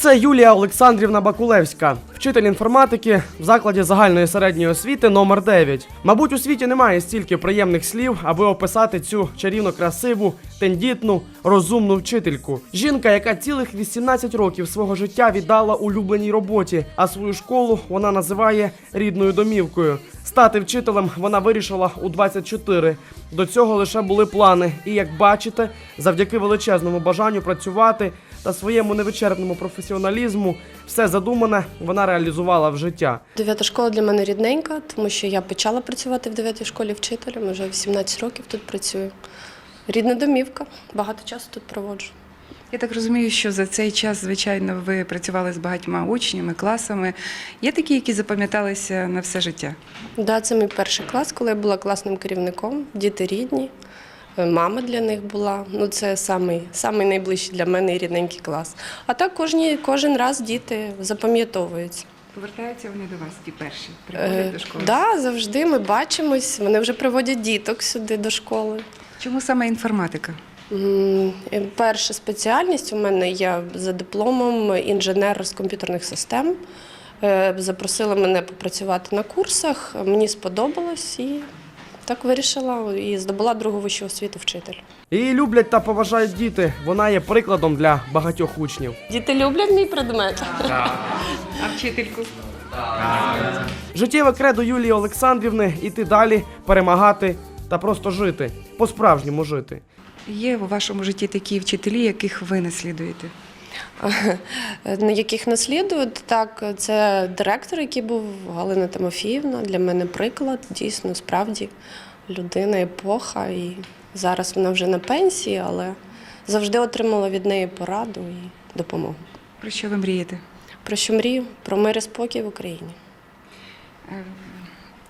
Це Юлія Олександрівна Бакулевська, вчитель інформатики в закладі загальної середньої освіти номер 9. Мабуть, у світі немає стільки приємних слів, аби описати цю чарівно красиву, тендітну, розумну вчительку. Жінка, яка цілих 18 років свого життя віддала улюбленій роботі, а свою школу вона називає рідною домівкою. Стати вчителем вона вирішила у 24. До цього лише були плани. І як бачите, завдяки величезному бажанню працювати та своєму невичерпному професіоналізму, все задумане вона реалізувала в життя. Дев'ята школа для мене рідненька, тому що я почала працювати в дев'ятій школі вчителем, вже 18 років тут працюю. Рідна домівка, багато часу тут проводжу. Я так розумію, що за цей час, звичайно, ви працювали з багатьма учнями, класами. Є такі, які запам'яталися на все життя. Да, це мій перший клас, коли я була класним керівником, діти рідні, мама для них була. Ну, це самий, самий найближчий для мене і рідненький клас. А так кожні, кожен раз діти запам'ятовуються. Повертаються вони до вас, ті перші, Е, приходять до школи. да, завжди ми бачимось, вони вже приводять діток сюди до школи. Чому саме інформатика? Е, Перша спеціальність у мене я за дипломом інженер з комп'ютерних систем. Е, Запросили мене попрацювати на курсах. Мені сподобалось і так вирішила і здобула другу вищу освіту вчитель. Її люблять та поважають діти. Вона є прикладом для багатьох учнів. Діти люблять мій предмет. А вчительку? Життєве кредо Юлії Олександрівни іти далі, перемагати та просто жити, по-справжньому жити. Є у вашому житті такі вчителі, яких ви наслідуєте? На яких наслідують так, це директор, який був Галина Тимофіївна. Для мене приклад, дійсно, справді людина, епоха. І зараз вона вже на пенсії, але завжди отримала від неї пораду і допомогу. Про що ви мрієте? Про що мрію? Про мир і спокій в Україні.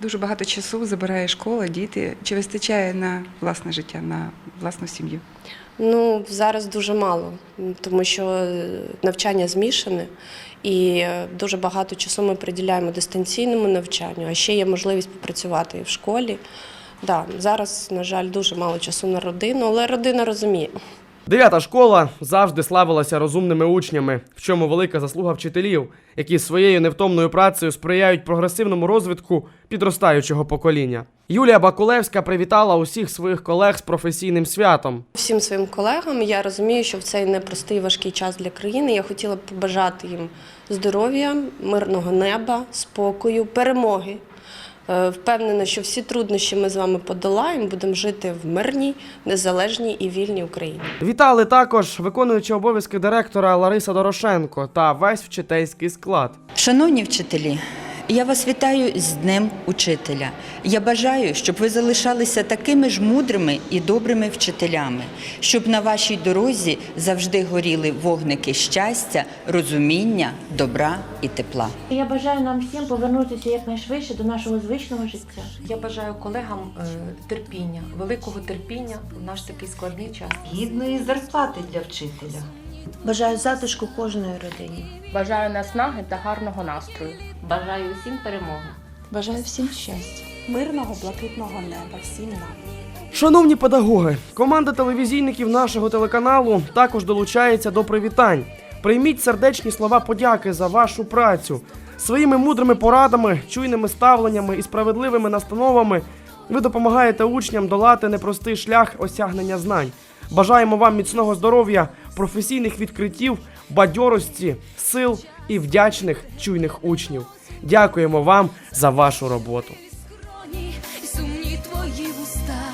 Дуже багато часу забирає школа, діти. Чи вистачає на власне життя, на власну сім'ю? Ну, зараз дуже мало, тому що е, навчання змішане, і е, дуже багато часу ми приділяємо дистанційному навчанню, а ще є можливість попрацювати і в школі. Да, зараз, на жаль, дуже мало часу на родину, але родина розуміє. Дев'ята школа завжди славилася розумними учнями, в чому велика заслуга вчителів, які своєю невтомною працею сприяють прогресивному розвитку підростаючого покоління. Юлія Бакулевська привітала усіх своїх колег з професійним святом. Всім своїм колегам я розумію, що в цей непростий важкий час для країни я хотіла б побажати їм здоров'я, мирного неба, спокою, перемоги. Е, Впевнена, що всі труднощі ми з вами подолаємо, будемо жити в мирній, незалежній і вільній Україні. Вітали також виконуючи обов'язки директора Лариса Дорошенко та весь вчительський склад. Шановні вчителі, я вас вітаю з Днем Учителя. Я бажаю, щоб ви залишалися такими ж мудрими і добрими вчителями, щоб на вашій дорозі завжди горіли вогники щастя, розуміння, добра і тепла. Я бажаю нам всім повернутися якнайшвидше до нашого звичного життя. Я бажаю колегам е, терпіння, великого терпіння в наш такий складний час. гідної зарплати для вчителя. Бажаю затишку кожної родині. Бажаю наснаги та гарного настрою. Бажаю усім перемоги. Бажаю всім щастя. мирного блакитного неба всім нам. Шановні педагоги, команда телевізійників нашого телеканалу також долучається до привітань. Прийміть сердечні слова подяки за вашу працю. Своїми мудрими порадами, чуйними ставленнями і справедливими настановами ви допомагаєте учням долати непростий шлях осягнення знань. Бажаємо вам міцного здоров'я, професійних відкриттів, бадьорості, сил і вдячних чуйних учнів. Дякуємо вам за вашу роботу. і сумні твої вуста.